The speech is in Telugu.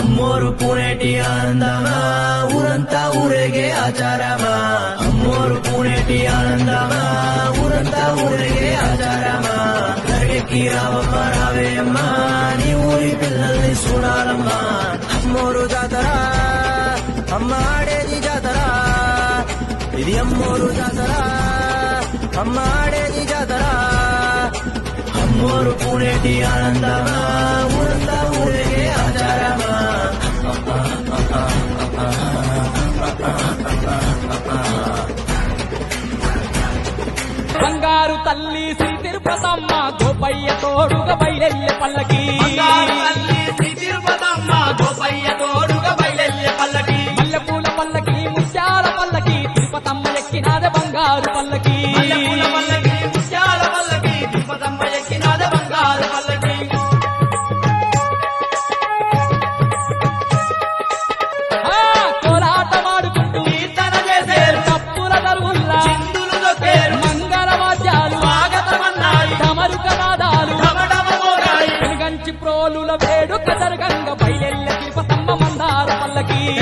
అమ్మోరు పూనేటి ఆనందమా? ఊరంతా ఊరేగే ఆచారమా? అమ్మోరు పూనేటి ఆనందమా? ఊరంతా ఊరేగే ఆచారమా? గడికి రావమ్మ రావేయమ్మా నీ ఊరి పిల్లల్ని చూడాలమ్మా. అమ్మోరు జాతర అమ్మ ఆడేది జాతర. ఇది అమ్మోరు జాతర అమ్మ ఆడేది జాతర. అమ్మోరు పూనేటి ఆనందమా? బంగారు తల్లి శ్రీ తిరుపతమ్మ గోపయ్య తోడుగా బయలెల్లె పల్లకి. బంగారు తల్లి శ్రీ తిరుపతమ్మ గోపయ్య తోడుగా బయలెల్లె పల్లకి. మల్లెపూల పల్లకి ముత్యాల పల్లకి తిరుపతమ్మ ఎక్కినాద బంగారు పల్లకి. వేడుక జరగంగా బయలెల్ల తిరుపతమ్మ మందార పల్లకి.